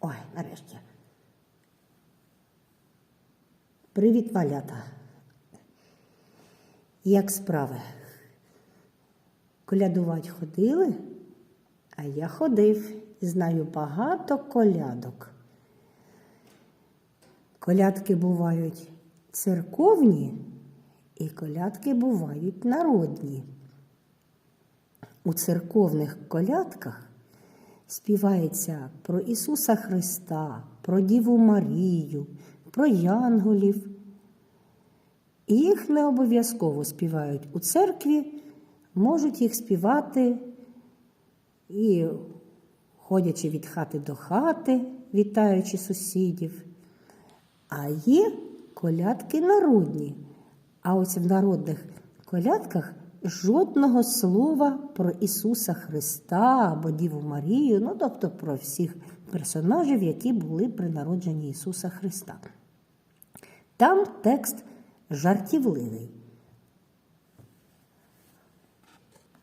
Ой, нарешті. Привіт, малята. Як справи? Колядувати ходили? А я ходив і знаю багато колядок. Колядки бувають церковні і колядки бувають народні. У церковних колядках співається про Ісуса Христа, про Діву Марію, про янголів. І їх не обов'язково співають у церкві, можуть їх співати і ходячи від хати до хати, вітаючи сусідів. А є колядки народні. А ось в народних колядках жодного слова про Ісуса Христа або Діву Марію, ну тобто про всіх персонажів, які були при народженні Ісуса Христа. Там текст жартівливий.